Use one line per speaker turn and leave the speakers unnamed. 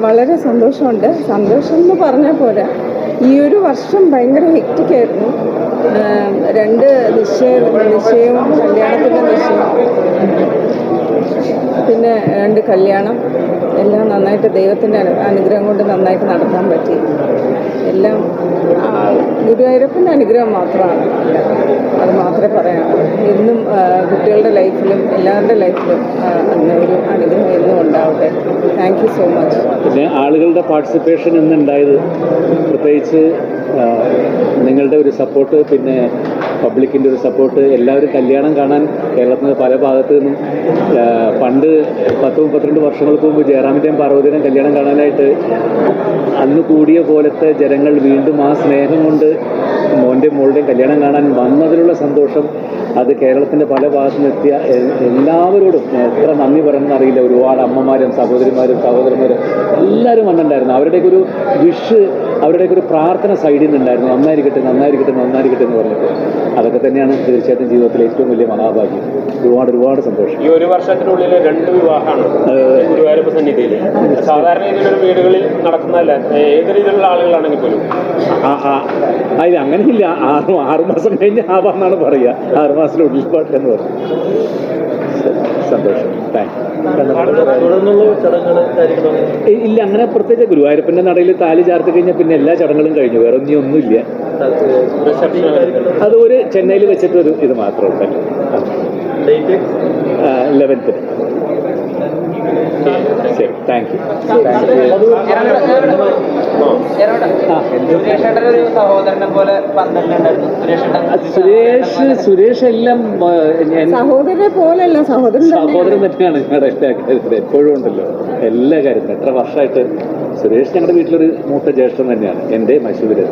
വളരെ സന്തോഷമുണ്ട്. സന്തോഷം എന്ന് പറഞ്ഞാൽ പോരാ. ഈ ഒരു വർഷം ഭയങ്കര ഹെക്റ്റിക് ആയിരുന്നു. രണ്ട് നിശ്ചയം നിശ്ചയവും കല്യാണത്തിന്റെ നിശ്ചയം. പിന്നെ രണ്ട് കല്യാണം. എല്ലാം നന്നായിട്ട് ദൈവത്തിന്റെ അനുഗ്രഹം കൊണ്ട് നന്നായിട്ട് നടത്താൻ പറ്റി. എല്ലാം ഗുരുവായൂരപ്പന്റെ അനുഗ്രഹം മാത്രമാണ്. അത് മാത്രമേ പറയാനുള്ളൂ. എന്നും കുട്ടികളുടെ ലൈഫിലും എല്ലാവരുടെ ലൈഫിലും ഒരു അനുഗ്രഹം എന്നും ഉണ്ടാവട്ടെ. താങ്ക് യു സോ മച്ച്
പിന്നെ ആളുകളുടെ പാർട്ടിസിപ്പേഷൻ ഇന്നുണ്ടായത് പ്രത്യേകിച്ച് നിങ്ങളുടെ ഒരു സപ്പോർട്ട് പിന്നെ പബ്ലിക്കിന്റെ ഒരു സപ്പോർട്ട് എല്ലാവരും കല്യാണം കാണാൻ കേരളത്തിൽ പല ഭാഗത്തു നിന്നും പണ്ട് പത്ത് മുപ്പത്തിരണ്ട് വർഷങ്ങൾക്ക് മുമ്പ് ജയറാമിന്റെയും പാർവതിയുടെയും കല്യാണം കാണാനായിട്ട് അന്ന് കൂടിയ പോലത്തെ ജനങ്ങൾ വീണ്ടും ആ സ്നേഹം കൊണ്ട് മോന്റെയും മോളുടെയും കല്യാണം കാണാൻ വന്നതിലുള്ള സന്തോഷം അത് കേരളത്തിന്റെ പല ഭാഗത്തു നിന്നെത്തിയ എല്ലാവരോടും എത്ര നന്ദി പറയണമെന്ന് അറിയില്ല. ഒരുപാട് അമ്മമാരും സഹോദരിമാരും സഹോദരന്മാരും എല്ലാവരും വന്നിട്ടുണ്ടായിരുന്നു. അവരുടെയൊക്കെ ഒരു വിഷ് അവരുടെയൊക്കെ ഒരു പ്രാർത്ഥന സൈഡിൽ നിന്നുണ്ടായിരുന്നു. നന്നായിരിക്കട്ടെ നന്നായിരിക്കട്ടെ നന്നായിരിക്കട്ടെ എന്ന് പറഞ്ഞിട്ട്. അതൊക്കെ തന്നെയാണ് തീർച്ചയായിട്ടും ജീവിതത്തിലെ ഏറ്റവും വലിയ മഹാഭാഗ്യം. ഒരുപാട് ഒരുപാട് സന്തോഷം.
ഈ ഒരു വർഷത്തിനുള്ളിൽ രണ്ട് വിവാഹമാണ് ഗുരുവായൂരപ്പ സന്നിധിയിൽ. സാധാരണ രീതിയിലുള്ള വീടുകളിൽ നടക്കുന്നതല്ല. ഏത് രീതിയിലുള്ള ആളുകളാണെങ്കിൽ പോലും.
ഇല്ല അങ്ങനെയില്ല. ആറ് ആറ് മാസം കഴിഞ്ഞ് ആവാന്നാണ് പറയുക. ആറ് മാസത്തിനുള്ളിൽ എന്ന് പറയും സന്തോഷം. ഇല്ല അങ്ങനെ പ്രത്യേകിച്ച് ഗുരുവായൂരപ്പന്റെ നടയിൽ താലി ചാർത്തി കഴിഞ്ഞാൽ പിന്നെ എല്ലാ ചടങ്ങുകളും കഴിഞ്ഞു. വേറെ ഒന്നും ഒന്നുമില്ല. അത് ഒരു ചെന്നൈയിൽ വെച്ചിട്ടൊരു ഇത് മാത്രമേ
ഉള്ളൂ.
ലെവൻത്തിന് ശരി താങ്ക് യു സുരേഷ് സുരേഷ് എല്ലാം
സഹോദരനെ പോലെയല്ല സഹോദരൻ
സഹോദരൻ തന്നെയാണ് ഞങ്ങളുടെ എല്ലാ കാര്യത്തിലും. എപ്പോഴും ഉണ്ടല്ലോ. എല്ലാ കാര്യത്തിലും. എത്ര വർഷമായിട്ട് സുരേഷ് ഞങ്ങളുടെ വീട്ടിലൊരു മൂത്ത ജ്യേഷ്ഠൻ തന്നെയാണ്. എന്റെ മൈസൂര്